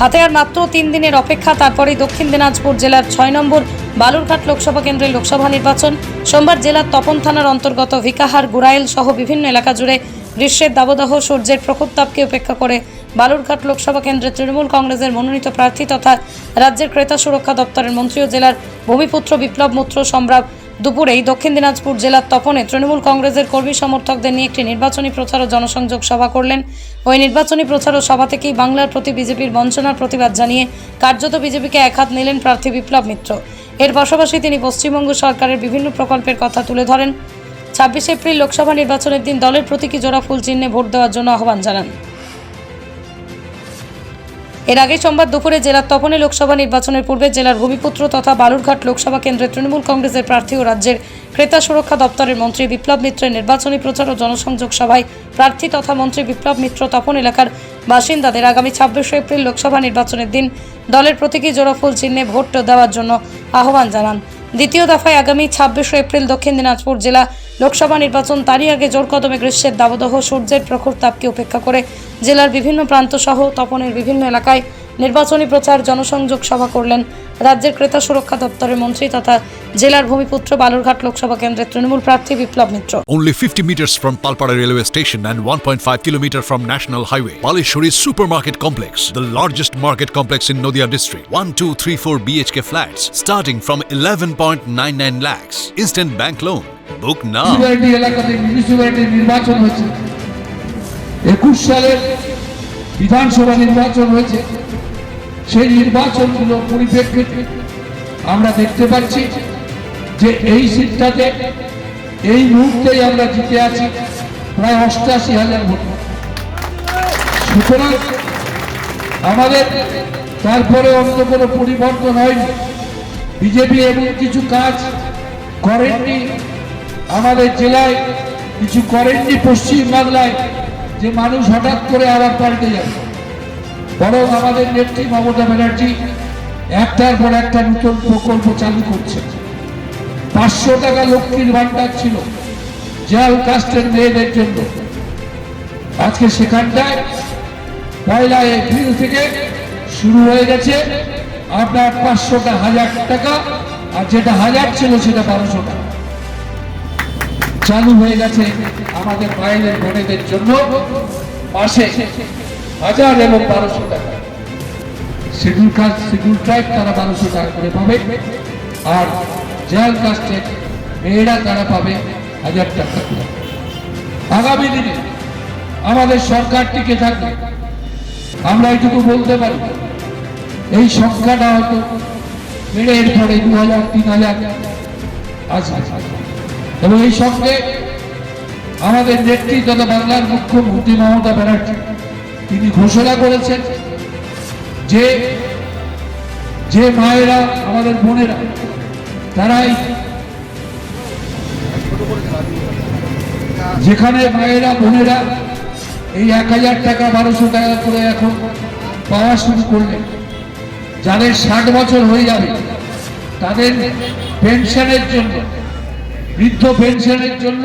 হাতে আর মাত্র তিন দিনের অপেক্ষা, তারপরেই দক্ষিণ দিনাজপুর জেলার ছয় নম্বর বালুরঘাট লোকসভা কেন্দ্রের লোকসভা নির্বাচন। সোমবার জেলার তপন থানার অন্তর্গত ভিকাহার, গুড়াইল সহ বিভিন্ন এলাকা জুড়ে গ্রীষ্মের দাবদাহ, সূর্যের প্রখর তাপকে উপেক্ষা করে বালুরঘাট লোকসভা কেন্দ্রের তৃণমূল কংগ্রেসের মনোনীত প্রার্থী তথা রাজ্যের ক্রেতা সুরক্ষা দপ্তরের মন্ত্রী ও জেলার ভূমিপুত্র বিপ্লব মুত্র সম্রাট দুপুরেই দক্ষিণ দিনাজপুর জেলার তপনে তৃণমূল কংগ্রেসের কর্মী সমর্থকদের নিয়ে একটি নির্বাচনী প্রচার ও জনসংযোগ সভা করলেন। ওই নির্বাচনী প্রচার ও সভা থেকেই বাংলার প্রতি বিজেপির বঞ্চনার প্রতিবাদ জানিয়ে কার্যত বিজেপিকে একহাত নিলেন প্রার্থী বিপ্লব মিত্র। এর পাশাপাশি তিনি পশ্চিমবঙ্গ সরকারের বিভিন্ন প্রকল্পের কথা তুলে ধরেন। ছাব্বিশে এপ্রিল লোকসভা নির্বাচনের দিন দলের প্রতীকী জোড়া ফুল চিহ্নে ভোট দেওয়ার জন্য আহ্বান জানান। এর আগে সোমবার দুপুরে জেলার তপনে লোকসভা নির্বাচনের পূর্বে জেলার ভূমিপুত্র তথা বালুরঘাট লোকসভা কেন্দ্রের তৃণমূল কংগ্রেসের প্রার্থী ও রাজ্যের ক্রেতা সুরক্ষা দপ্তরের মন্ত্রী বিপ্লব মিত্রের নির্বাচনী প্রচার ও জনসংযোগ সভায় প্রার্থী তথা মন্ত্রী বিপ্লব মিত্র তপন এলাকার বাসিন্দাদের আগামী ছাব্বিশে এপ্রিল লোকসভা নির্বাচনের দিন দলের প্রতীকী জোড়াফুল চিহ্নে ভোট দেওয়ার জন্য আহ্বান জানান। দ্বিতীয় দফায় আগামী ছাব্বিশে এপ্রিল দক্ষিণ দিনাজপুর জেলা লোকসভা নির্বাচন তারই আগে জোর কদমে গ্রীষ্মের দাবদহ সূর্যের প্রখর তাপকে উপেক্ষা করে জেলার বিভিন্ন প্রান্ত সহ তপনের বিভিন্ন এলাকায় নির্বাচনী প্রচার জনসংযোগ সভা করলেন রাজ্যের ক্রেতা সুরক্ষা দপ্তরের মন্ত্রী তথা জেলার ভূমিপুত্র বালুরঘাট লোকসভা কেন্দ্রের তৃণমূল প্রার্থী Biplab Mitra Only 50 meters from Palpara railway station and 1.5 kilometer from National Highway. Palishuri Supermarket Complex, the largest market complex in Noida district. 1, 2, 3, 4 BHK flats starting from 11.99 lakhs. Instant bank loan. Book now. এলাকাতে municipality নির্বাচন হয়েছে একুশ সালের বিধানসভা নির্বাচন হয়েছে সেই নির্বাচনগুলো পরিপ্রেক্ষিতে আমরা দেখতে পাচ্ছি যে এই সিটটাতে এই মুহূর্তেই আমরা জিতে আছি প্রায় অষ্টাশি হাজার ভোট। সুতরাং আমাদের তারপরে অন্য কোনো পরিবর্তন হয়নি। বিজেপি এবং কিছু কাজ করেননি আমাদের জেলায়, কিছু করেননি পশ্চিম বাংলায় যে মানুষ হঠাৎ করে আবার পাল্টে যাবে। বরং আমাদের নেত্রী মমতা ব্যানার্জি একটার পর একটা নতুন প্রকল্প চালু করছে। পাঁচশো টাকা লক্ষ্মীর ভান্ডার ছিল জেল কাস্টের মেয়েদের জন্য। আজকে সেখানটায় পয়লা এপ্রিল থেকে শুরু হয়ে গেছে। আপনার পাঁচশোটা হাজার টাকা, আর যেটা হাজার ছিল সেটা বারোশো টাকা চালু হয়ে গেছে আমাদের বাইরের বোনেদের জন্য। মাসে হাজার এবং বারোশো টাকা। শিডিউল কাস্ট শিডিউল ট্রাইব তারা বারোশো টাকা করে পাবে। আর জেল কাস্টের মেয়েরা তারা পাবে হাজার টাকা করে। আগামী দিনে আমাদের সরকার টিকে থাকবে আমরা এটুকু বলতে পারি, এই সংখ্যাটা হয়তো বেড়ে এরপরে দু হাজার, তিন হাজার আসবে এবং এই সঙ্গে আমাদের নেত্রী তথা বাংলার মুখ্যমন্ত্রী মমতা ব্যানার্জি তিনি ঘোষণা করেছেন যে যে মায়েরা, আমাদের বোনেরা, তারাই যেখানে মায়েরা, বোনেরা এই এক হাজার টাকা, বারোশো টাকা করে এখন পাওয়া শুরু করলেন, যাদের ষাট বছর হয়ে যাবে, তাদের পেনশনের জন্য, বৃদ্ধ পেনশনের জন্য